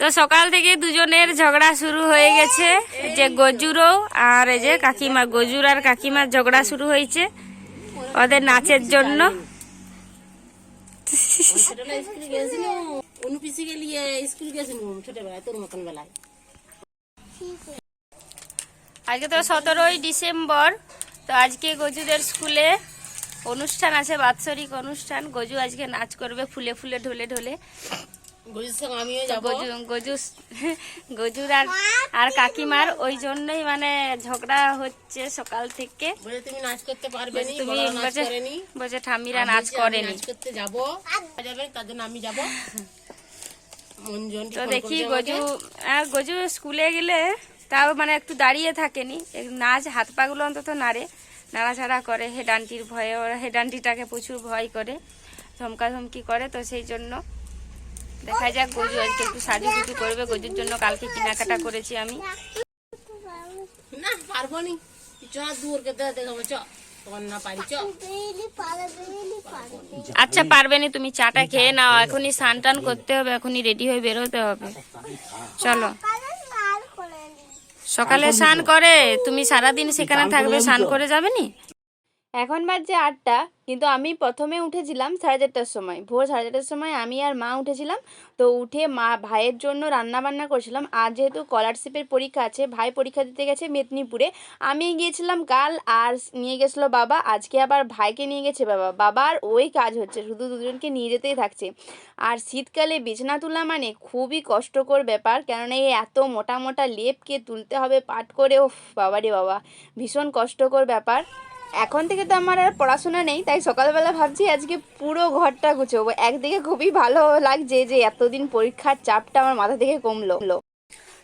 তো সকাল থেকে দুজনের ঝগড়া শুরু হয়ে গেছে। যে গজুরও আর এই যে কাকিমা, গজুর আর কাকিমার ঝগড়া শুরু হয়েছে ওদের নাচের জন্য। আজকে তো সতেরোই ডিসেম্বর, তো আজকে গজুদের স্কুলে অনুষ্ঠান আছে, বাৎসরিক অনুষ্ঠান। গজু আজকে নাচ করবে, ফুলে ফুলে, ঢলে ঢলে। আমিও যাব। গজু গজু গজুর আর আর কাকিমার ওই জন্যই মানে ঝগড়া হচ্ছে সকাল থেকে। বলে তুমি নাচ করতে পারবে নি তুমি নাচ করেনি। বলছে ঠামিরা নাচ করেনি। নাচ করতে যাব। যাবে তার জন্য আমি যাব। তো দেখি গজু আর গজু স্কুলে গেলে তাও মানে একটু দাঁড়িয়ে থাকেনি। নাচ হাত পাগুলো অন্তত নাড়ে। নাড়াচাড়া করে হেডান্টির ভয়ে ওরা হেডান্টিটাকে প্রচুর ভয় করে ধমকা ধমকি করে তো সেই জন্য দেখা যাক গজু আজকে একটু সাজুগুজু করবে। গজুর জন্য কালকে কেনাকাটা করেছি আমি। না পারব নি চ দূর কে দেখাবো চ। তখন না পারি চ। আচ্ছা পারবে না তুমি চাটা খেয়ে নাও। এখনই স্নান টান করতে হবে এখনই রেডি হয়ে বেরোতে হবে। চলো। সকালে স্নান করে? তুমি সারাদিন সেখানে থাকবে স্নান করে যাবে নি? এখন বাজছে আটটা, কিন্তু আমি প্রথমে উঠেছিলাম সাড়ে চারটার সময়। ভোর সাড়ে চারটার সময় আমি আর মা উঠেছিলাম, তো উঠে মা ভাইয়ের জন্য রান্না বান্না করছিলাম। আর যেহেতু স্কলারশিপের পরীক্ষা আছে, ভাই পরীক্ষা দিতে গেছে মেদিনীপুরে, আমি গিয়েছিলাম কাল আর নিয়ে গেছিল বাবা, আজকে আবার ভাইকে নিয়ে গেছে বাবা। বাবার ওই কাজ হচ্ছে, শুধু দুজনকে নিয়ে যেতেই থাকছে। আর শীতকালে বিছানা তোলা মানে খুবই কষ্টকর ব্যাপার, কেননা এই এত মোটা মোটা লেপকে তুলতে হবে পাট করে ও বাবারে বাবা, ভীষণ কষ্টকর ব্যাপার। এখন থেকে তো আমার আর পড়াশোনা নেই, তাই সকালবেলা ভাবছি আজকে পুরো ঘরটা গুছোবো। একদিকে খুবই ভালো লাগছে যে এতদিন পরীক্ষার চাপটা আমার মাথা থেকে কমলো।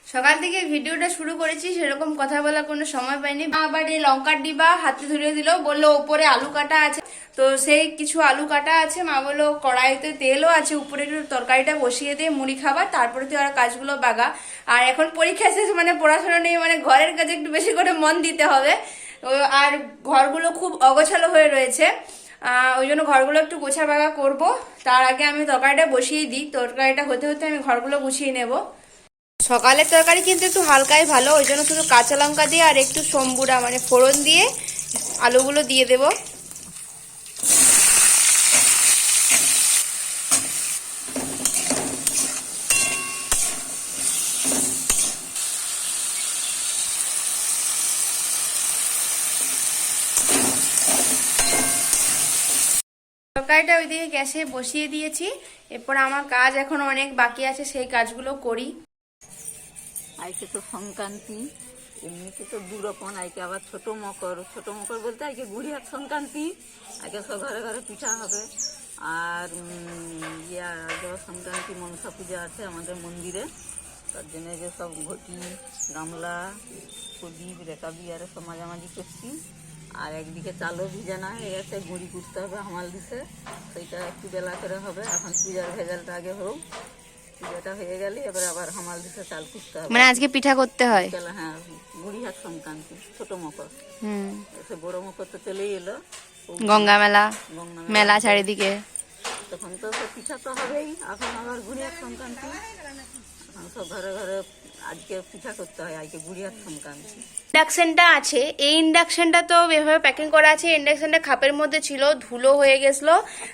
সকাল থেকে ভিডিওটা শুরু করেছি, সেরকম কথা বলার কোনো সময় পাইনি। আবার এই লঙ্কার ডিবা হাতে ধরে দিল, বলল ওপরে আলু কাটা আছে। তো সেই কিছু আলু কাটা আছে, মা বলল কড়াইতে তেলও আছে, উপরে একটু তরকারিটা বসিয়ে দিয়ে মুড়ি খাবার তারপরে তুই আর কাজগুলো বাগা। আর এখন পরীক্ষা শেষ মানে পড়াশোনা নেই মানে ঘরের কাজে একটু বেশি করে মন দিতে হবে। আর ঘরগুলো খুব অগোছালো হয়ে রয়েছে। ওই জন্য ঘরগুলো একটু গোছা বাগা করব। তার আগে আমি তরকারিটা বসিয়ে দিই। তরকারিটা হতে হতে আমি ঘরগুলো গুছিয়ে নেব। সকালের তরকারি কিন্তু একটু হালকাই ভালো, ওই জন্য শুধু কাঁচা লঙ্কা দিয়ে আর একটু সম্বুরা মানে ফোড়ন দিয়ে আলুগুলো দিয়ে দেব তরকারিটা ওইদিকে গ্যাসে বসিয়ে দিয়েছি। এরপর আমার কাজ এখন অনেক বাকি আছে, সেই কাজগুলো করি। আজকে তো সংক্রান্তি, এমনিতে তো দু রকম আজকে আবার ছোট মকর। ছোট মকর বলতে আজকে গুড়িহাট সংক্রান্তি আজকে সব ঘরে ঘরে পিঠা হবে। আর ইয়া সংক্রান্তি মনসা পূজা আছে আমাদের মন্দিরে। তার জন্য যে সব ঘটি, গামলা, প্রদীপ রেকাবি আর সব মাঝামাঝি করছি। আর একদিকে চালও ভিজানা হয়ে গেছে গুঁড়ি কুটতে হবে হামাল দিছে। সেইটা একটু বেলা করে হবে এখন পূজার ভেজালটা আগে হোক। পূজাটা হয়ে গেলে এবার আবার হামাল দিছে চাল কুটতে হবে। মানে আজকে পিঠা করতে হয়? হ্যাঁ বুড়িহাট সংক্রান্তি ছোট মকর। হুম। বড় মকর তো চলেই এলো। গঙ্গা মেলা মেলা চারিদিকে। তখন তো পিঠা তো হবেই এখন আবার বুড়িহাট সংক্রান্তি। এখন ইন্ডাকশনটা আছে। এই ইন্ডাকশনটা তো এভাবে প্যাকিং করা আছে। ইন্ডাকশনটা খাপের মধ্যে ছিল, ধুলো হয়ে গেছিল।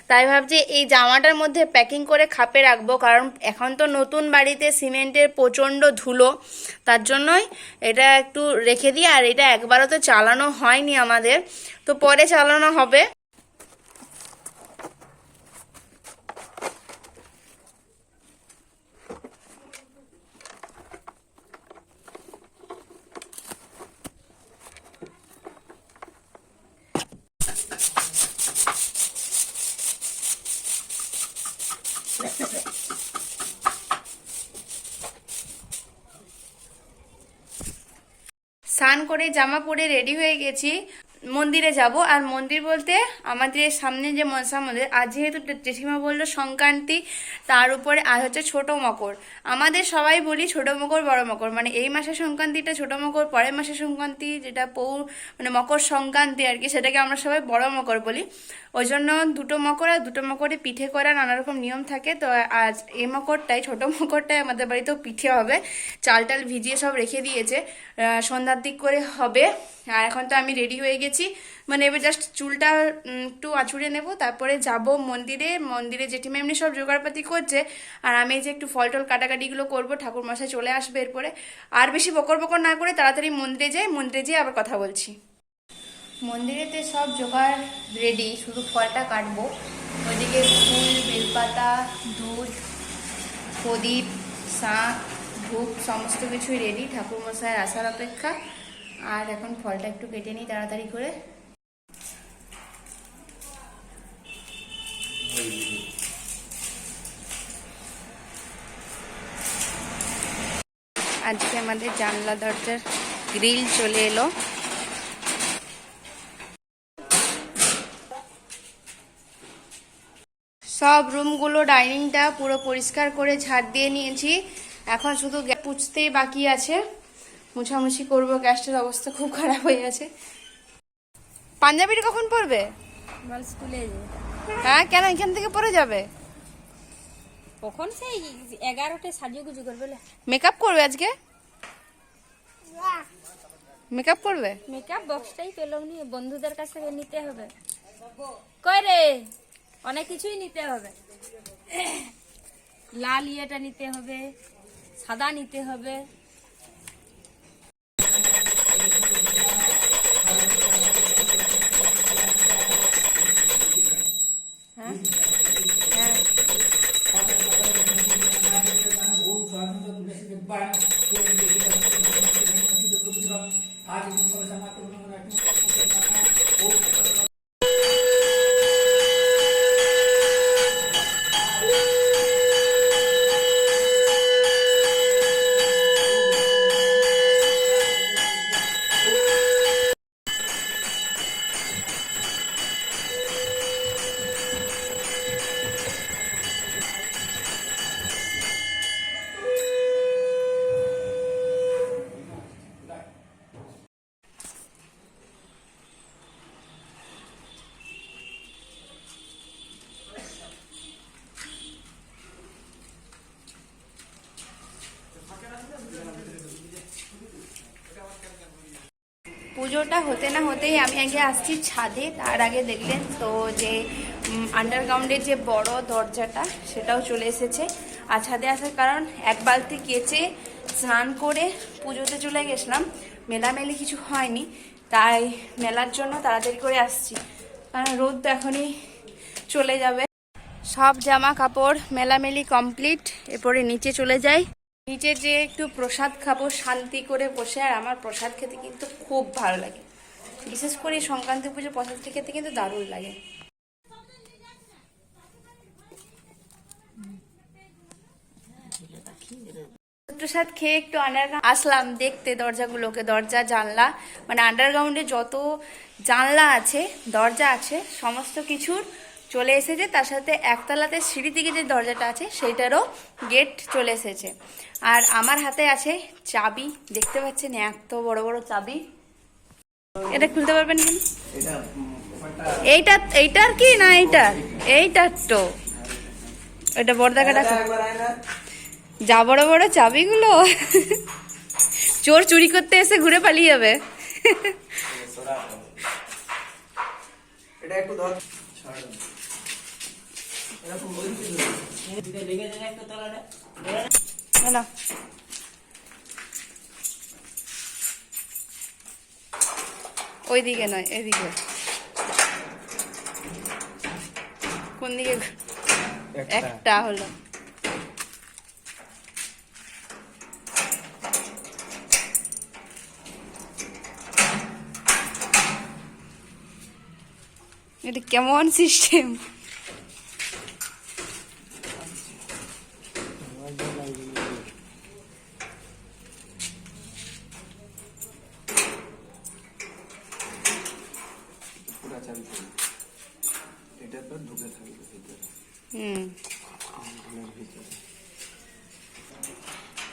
তাই ভাবছি এই জামাটার মধ্যে প্যাকিং করে খাপে রাখব, কারণ এখন তো নতুন বাড়িতে সিমেন্টের প্রচণ্ড ধুলো। তার জন্যই এটা একটু রেখে দিই, আর এটা একবারও তো চালানো হয়নি আমাদের। তো পরে চালানো হবে। স্নান করে জামা পরে রেডি হয়ে গেছি। মন্দিরে যাব। আর মন্দির বলতে আমাদের সামনে যে মনসা মন্দির, আর যেহেতু জেঠিমা বলল সংক্রান্তি, তার উপরে আর হচ্ছে ছোট মকর। আমাদের সবাই বলি ছোট মকর, বড় মকর। মানে এই মাসের সংক্রান্তিটা ছোট মকর, পরের মাসের সংক্রান্তি যেটা পৌ মানে মকর সংক্রান্তি আর কি, সেটাকে আমরা সবাই বড় মকর বলি। ওই জন্য দুটো মকর আর দুটো মকরে পিঠে করা নানা রকম নিয়ম থাকে। তো আজ এই মকরটাই, ছোট মকরটাই আমাদের বাড়িতেও পিঠে হবে। চাল টাল ভিজিয়ে সব রেখে দিয়েছে। সন্ধ্যার দিক করে হবে। আর এখন তো আমি রেডি হয়ে গেছি। মানে এবার জাস্ট চুলটা একটু আঁচুড়ে নেব। তারপরে যাব মন্দিরে। মন্দিরে জেঠিমা এমনি সব জোগাড়পাতি করছে। আর আমি যে একটু ফল টল কাটাকাটিগুলো করব ঠাকুর মশাই চলে আসবে এরপরে। আর বেশি বকর বকর না করে তাড়াতাড়ি মন্দিরে যাই, মন্দিরে যেয়ে আবার কথা বলছি। মন্দিরেতে সব জোগাড় রেডি শুধু ফলটা কাটবো। ওইদিকে ফুল, বেলপাতা, দুধ, প্রদীপ, শাঁখ, ধূপ, সমস্ত কিছুই রেডি ঠাকুর মশাইয়ের আসার অপেক্ষা। আর এখন ফলটা একটু কেটে নিই তাড়াতাড়ি করে। আজকে আমাদের জানলা দরজার গ্রিল চলে এলো। সব রুমগুলো ডাইনিংটা পুরো পরিষ্কার করে ঝাড় দিয়ে নিয়েছি। এখন শুধু পুছতেই বাকি আছে। মুছামুছি করব গ্যাসটার অবস্থা খুব খারাপ হয়ে আছে পাঞ্জাবিটা কখন পরবে? স্কুলে হ্যাঁ কেন? এখান থেকে পরে যাবে? কখন? সেই এগারোটায় সাজিয়ে গুজু করবে? মেকআপ করবে আজকে? মেকআপ করবে? মেকআপ বক্সটাই পেলাম নি বন্ধুদের কাছ থেকে নিতে হবে। কই রে? অনেক কিছুই নিতে হবে। লাল ইয়েটা নিতে হবে সাদা নিতে হবে। পুজোটা হতে না হতেই আমি আগে আসছি ছাদে, তার আগে দেখলেন তো যে আন্ডারগ্রাউন্ডের যে বড় দরজাটা, সেটাও চলে এসেছে। আর ছাদে আসার কারণ, এক বালতি কেচে স্নান করে পুজোতে চলে গেছিলাম। মেলামেলি কিছু হয়নি, তাই মেলার জন্য তাড়াতাড়ি করে আসছি। কারণ রোদ তো এখনই চলে যাবে। সব জামা কাপড় মেলামেলি কমপ্লিট এরপরে নিচে চলে যাই। নিচে যে একটু প্রসাদ খাব, শান্তি করে বসে, আর আমার প্রসাদ খেতে কিন্তু খুব ভালো লাগে। বিশেষ করে সংক্রান্তি পুজো প্রসাদটা খেতে কিন্তু দারুণ লাগে। প্রসাদ খেয়ে একটু আন্ডারগ্রাউন্ড আসলাম, দেখতে দরজাগুলোকে, দরজা, জানলা। মানে আন্ডারগ্রাউন্ডে যত জানলা আছে, দরজা আছে, সমস্ত কিছুর চলে এসেছে। তার সাথে একতলাতে সিঁড়ি থেকে যে দরজাটা আছে, সেইটারও গেট চলে এসেছে। আর আমার হাতে আছে চাবি। দেখতে পাচ্ছেন এত বড় বড় চাবি। এটা খুলতে পারবেন কেন এইটা, এইটার কি না এইটার? এইটার তো। এটা বড়দাকে ডাকা যা বড় বড় চাবিগুলো। চোর চুরি করতে এসে ঘুরে পালিয়ে যাবে। এটা একটু ধর। না ওইদিকে নয় এদিকে। কোন দিকে একটা। হলো। এটা কেমন সিস্টেম পুরা চাবি এটা তো ঢুকে থাকবে ভিতরে। হুম। ভিতরে।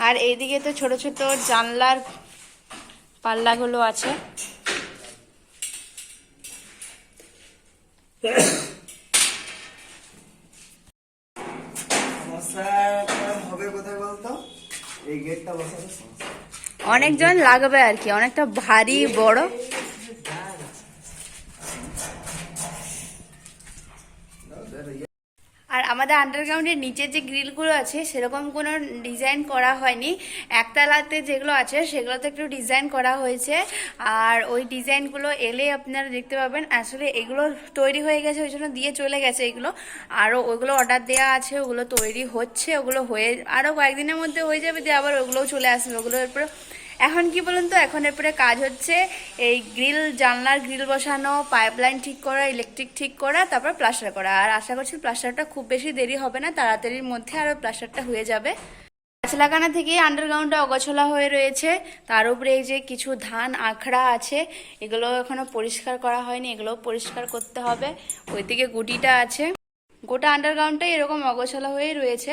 আর এইদিকে তো ছোট ছোট জানলার পাল্লাগুলো আছে। সমস্যা হবে কোথায় বলতো? এই গেটটা বসাতে সমস্যা। অনেকজন লাগবে আর কি অনেকটা ভারী বড়। আর আমাদের আন্ডারগ্রাউন্ডের নিচে যে গ্রিলগুলো আছে, সেরকম কোনো ডিজাইন করা হয়নি। একতলাতে যেগুলো আছে, সেগুলোতে একটু ডিজাইন করা হয়েছে। আর ওই ডিজাইনগুলো এলে আপনারা দেখতে পাবেন। আসলে এগুলো তৈরি হয়ে গেছে, ওই জন্য দিয়ে চলে গেছে এগুলো। আরও ওইগুলো অর্ডার দেওয়া আছে, ওগুলো তৈরি হচ্ছে, ওগুলো হয়ে আরও কয়েকদিনের মধ্যে হয়ে যাবে, দিয়ে আবার ওগুলোও চলে আসবে। ওগুলোর এরপরে এখন কি বলুন তো, এখন এরপরে কাজ হচ্ছে এই গ্রিল, জানলার গ্রিল বসানো, পাইপলাইন ঠিক করা, ইলেকট্রিক ঠিক করা, তারপর প্লাস্টার করা। আর আশা করছি প্লাস্টারটা খুব বেশি দেরি হবে না, তাড়াতাড়ির মধ্যে আরও প্লাস্টারটা হয়ে যাবে। গাছ লাগানো থেকে আন্ডারগ্রাউন্ডটা অগছলা হয়ে রয়েছে। তার উপরে এই যে কিছু ধান, আখড়া আছে এগুলো এখনও পরিষ্কার করা হয়নি এগুলো পরিষ্কার করতে হবে। ওইদিকে গুটিটা আছে। গোটা আন্ডারগ্রাউন্ডটাই এরকম অগোছলা হয়েই রয়েছে।